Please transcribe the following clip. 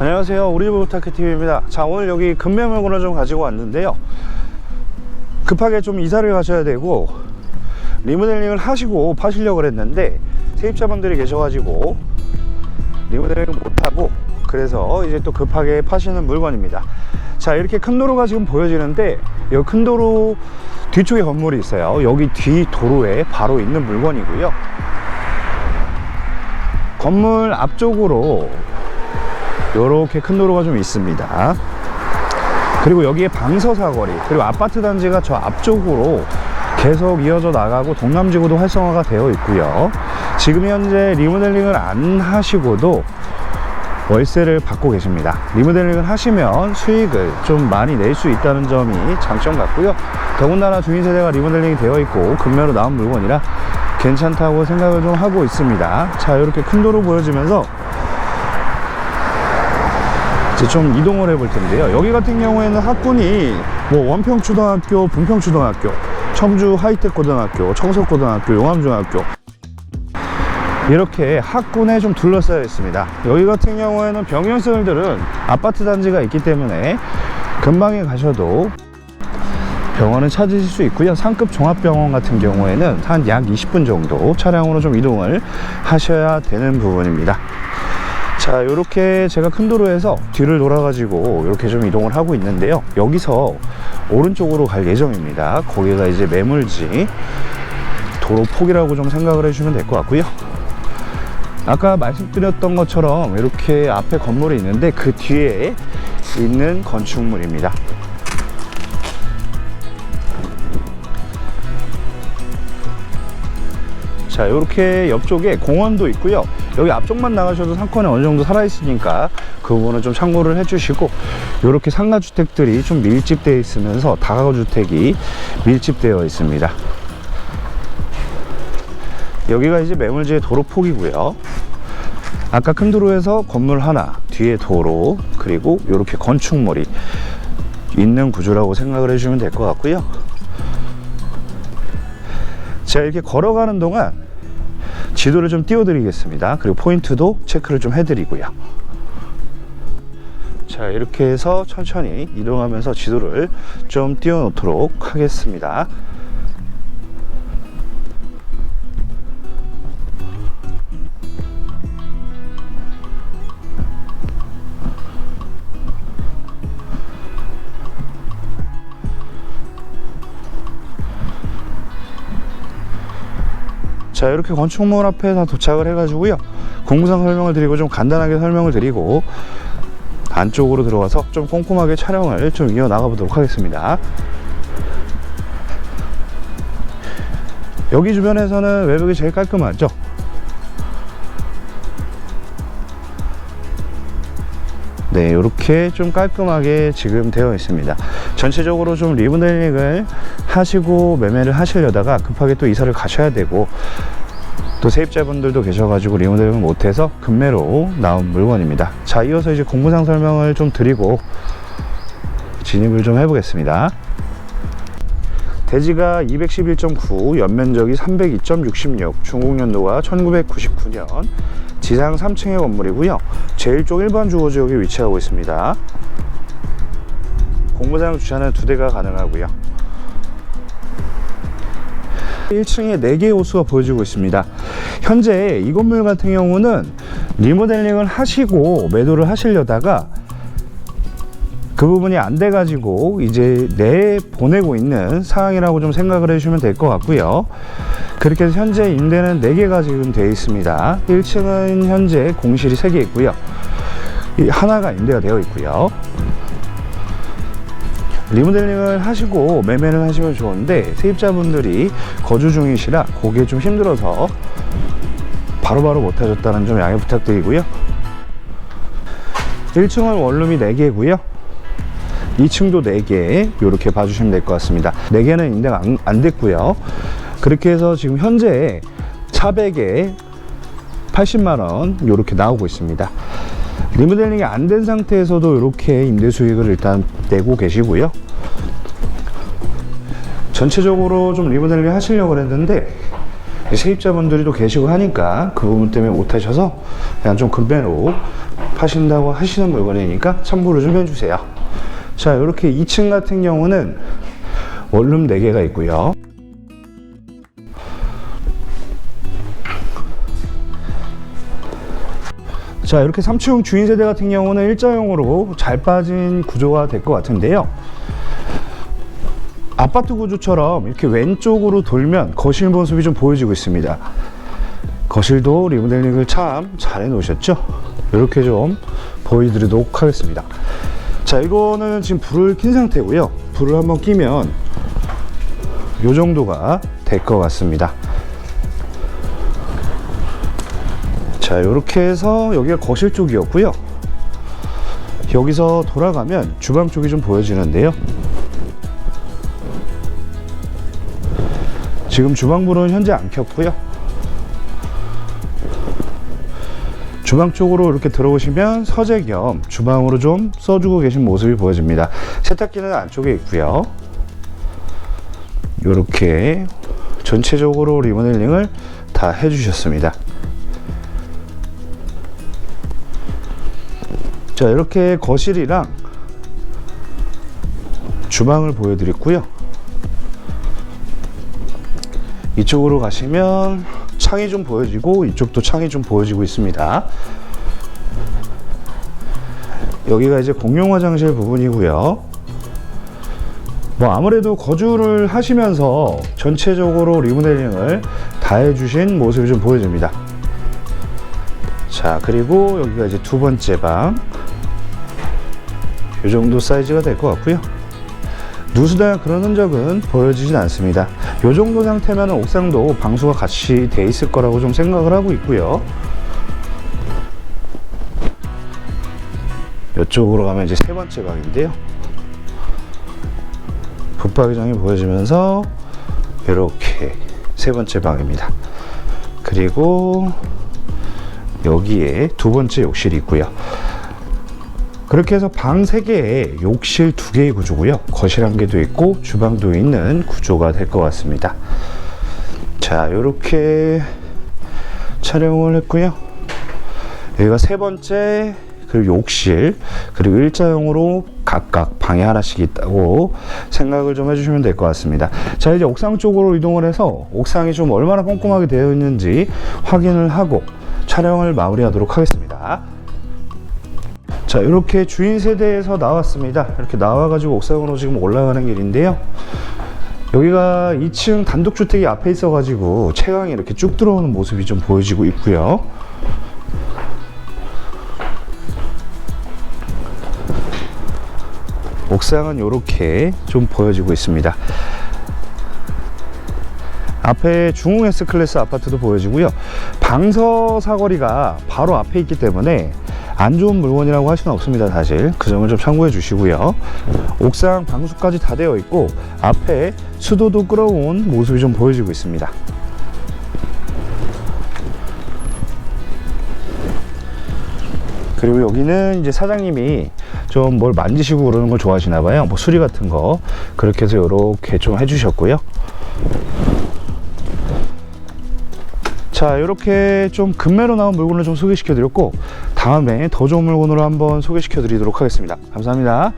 안녕하세요. 우리부부타크TV입니다. 자 오늘 여기 금매물건을 좀 가지고 왔는데요. 급하게 좀 이사를 가셔야 되고 리모델링을 하시고 파시려고 했는데 세입자분들이 계셔가지고 리모델링을 못하고 그래서 이제 또 급하게 파시는 물건입니다. 자 이렇게 큰 도로가 지금 보여지는데 이 큰 도로 뒤쪽에 건물이 있어요. 여기 뒤 도로에 바로 있는 물건이고요. 건물 앞쪽으로 이렇게 큰 도로가 좀 있습니다. 그리고 여기에 방서 사거리 그리고 아파트 단지가 저 앞쪽으로 계속 이어져 나가고 동남지구도 활성화가 되어 있고요. 지금 현재 리모델링을 안 하시고도 월세를 받고 계십니다. 리모델링을 하시면 수익을 좀 많이 낼 수 있다는 점이 장점 같고요. 더군다나 주인 세대가 리모델링이 되어 있고 금매로 나온 물건이라 괜찮다고 생각을 좀 하고 있습니다. 자, 이렇게 큰 도로 보여지면서 이제 좀 이동을 해볼 텐데요. 여기 같은 경우에는 학군이 뭐 원평초등학교, 분평초등학교, 청주 하이텍고등학교, 청석고등학교, 용암중학교 이렇게 학군에 좀 둘러싸여 있습니다. 여기 같은 경우에는 병원생들은 아파트 단지가 있기 때문에 금방에 가셔도 병원을 찾으실 수 있고요. 상급 종합병원 같은 경우에는 한 약 20분 정도 차량으로 좀 이동을 하셔야 되는 부분입니다. 자, 이렇게 제가 큰 도로에서 뒤를 돌아 가지고 이렇게 좀 이동을 하고 있는데요. 여기서 오른쪽으로 갈 예정입니다. 거기가 이제 매물지 도로 폭이라고 좀 생각을 해주시면 될 것 같고요. 아까 말씀드렸던 것처럼 이렇게 앞에 건물이 있는데 그 뒤에 있는 건축물입니다. 자, 이렇게 옆쪽에 공원도 있고요. 여기 앞쪽만 나가셔도 상권이 어느 정도 살아 있으니까 그 부분은 좀 참고를 해주시고, 이렇게 상가주택들이 좀 밀집되어 있으면서 다가구주택이 밀집되어 있습니다. 여기가 이제 매물지의 도로폭이고요. 아까 큰 도로에서 건물 하나, 뒤에 도로, 그리고 이렇게 건축물이 있는 구조라고 생각을 해주시면 될 것 같고요. 제가 이렇게 걸어가는 동안 지도를 좀 띄워드리겠습니다. 그리고 포인트도 체크를 좀 해드리고요. 자, 이렇게 해서 천천히 이동하면서 지도를 좀 띄워놓도록 하겠습니다. 자 이렇게 건축물 앞에 다 도착을 해가지고요. 공부상 설명을 드리고 좀 간단하게 설명을 드리고 안쪽으로 들어가서 좀 꼼꼼하게 촬영을 좀 이어 나가 보도록 하겠습니다. 여기 주변에서는 외벽이 제일 깔끔하죠 네, 이렇게 좀 깔끔하게 지금 되어 있습니다. 전체적으로 좀 리모델링을 하시고 매매를 하시려다가 급하게 또 이사를 가셔야 되고 또 세입자분들도 계셔가지고 리모델링을 못해서 금매로 나온 물건입니다. 자, 이어서 이제 공부상 설명을 좀 드리고 진입을 좀 해보겠습니다. 대지가 211.9, 연면적이 302.66, 중국연도가 1999년, 지상 3층의 건물이고요. 제일 쪽 1번 주거 지역에 위치하고 있습니다. 공부장 주차는 두 대가 가능하고요. 1층에 4개의 호수가 보여지고 있습니다. 현재 이 건물 같은 경우는 리모델링을 하시고 매도를 하시려다가 그 부분이 안 돼가지고 이제 내 보내고 있는 상황이라고 좀 생각을 해주시면 될 것 같고요. 그렇게 해서 현재 임대는 4개가 지금 되어 있습니다. 1층은 현재 공실이 3개 있고요. 이 하나가 임대가 되어 있고요. 리모델링을 하시고 매매를 하시면 좋은데 세입자분들이 거주 중이시라 그게 좀 힘들어서 바로바로 못 하셨다는 좀 양해 부탁드리고요. 1층은 원룸이 4개고요. 2층도 4개 이렇게 봐주시면 될 것 같습니다. 4개는 인대가 안, 안 됐고요. 그렇게 해서 지금 현재 차백에 80만원 이렇게 나오고 있습니다. 리모델링이 안 된 상태에서도 이렇게 임대 수익을 일단 내고 계시고요. 전체적으로 좀 리모델링 하시려고 했는데 세입자분들이 또 계시고 하니까 그 부분 때문에 못 하셔서 그냥 좀 금매로 파신다고 하시는 물건이니까 참고를 좀 해주세요. 자, 이렇게 2층 같은 경우는 원룸 4개가 있고요. 자, 이렇게 3층 주인 세대 같은 경우는 일자형으로 잘 빠진 구조가 될 것 같은데요. 아파트 구조처럼 이렇게 왼쪽으로 돌면 거실 모습이 좀 보여지고 있습니다. 거실도 리모델링을 참 잘 해놓으셨죠? 이렇게 좀 보여드리도록 하겠습니다. 자, 이거는 지금 불을 킨 상태고요. 불을 한번 끼면 이 정도가 될 것 같습니다. 자, 이렇게 해서 여기가 거실 쪽이었고요. 여기서 돌아가면 주방 쪽이 좀 보여지는데요. 지금 주방불은 현재 안 켰고요. 주방 쪽으로 이렇게 들어오시면 서재 겸 주방으로 좀 써주고 계신 모습이 보여집니다. 세탁기는 안쪽에 있고요. 이렇게 전체적으로 리모델링을 다 해주셨습니다. 자, 이렇게 거실이랑 주방을 보여드렸고요. 이쪽으로 가시면 창이 좀 보여지고 이쪽도 창이 좀 보여지고 있습니다. 여기가 이제 공용 화장실 부분이고요. 뭐 아무래도 거주를 하시면서 전체적으로 리모델링을 다 해주신 모습이 좀 보여집니다. 자, 그리고 여기가 이제 두 번째 방. 이 정도 사이즈가 될 것 같고요. 누수나 그런 흔적은 보여지진 않습니다. 이 정도 상태면 옥상도 방수가 같이 돼 있을 거라고 좀 생각을 하고 있고요. 이쪽으로 가면 이제 세 번째 방인데요. 붙박이장이 보여지면서 이렇게 세 번째 방입니다. 그리고 여기에 두 번째 욕실이 있고요. 그렇게 해서 방 3개에 욕실 2개의 구조고요. 거실 한 개도 있고 주방도 있는 구조가 될 것 같습니다. 자, 이렇게 촬영을 했고요. 여기가 세 번째 그리고 욕실 그리고 일자형으로 각각 방에 하나씩 있다고 생각을 좀 해주시면 될 것 같습니다. 자 이제 옥상 쪽으로 이동을 해서 옥상이 좀 얼마나 꼼꼼하게 되어 있는지 확인을 하고 촬영을 마무리하도록 하겠습니다. 자 이렇게 주인 세대에서 나왔습니다. 이렇게 나와가지고 옥상으로 지금 올라가는 길인데요. 여기가 2층 단독주택이 앞에 있어 가지고 채광이 이렇게 쭉 들어오는 모습이 좀 보여지고 있고요. 옥상은 이렇게 좀 보여지고 있습니다. 앞에 중흥 S 클래스 아파트도 보여지고요. 방서 사거리가 바로 앞에 있기 때문에 안 좋은 물건이라고 할 수는 없습니다. 사실 그 점을 좀 참고해 주시고요. 옥상 방수까지 다 되어 있고 앞에 수도도 끌어온 모습이 좀 보여지고 있습니다. 그리고 여기는 이제 사장님이 좀 뭘 만지시고 그러는 걸 좋아하시나 봐요. 뭐 수리 같은 거 그렇게 해서 이렇게 좀 해주셨고요. 자 이렇게 좀 금매로 나온 물건을 좀 소개시켜 드렸고 다음에 더 좋은 물건으로 한번 소개시켜 드리도록 하겠습니다. 감사합니다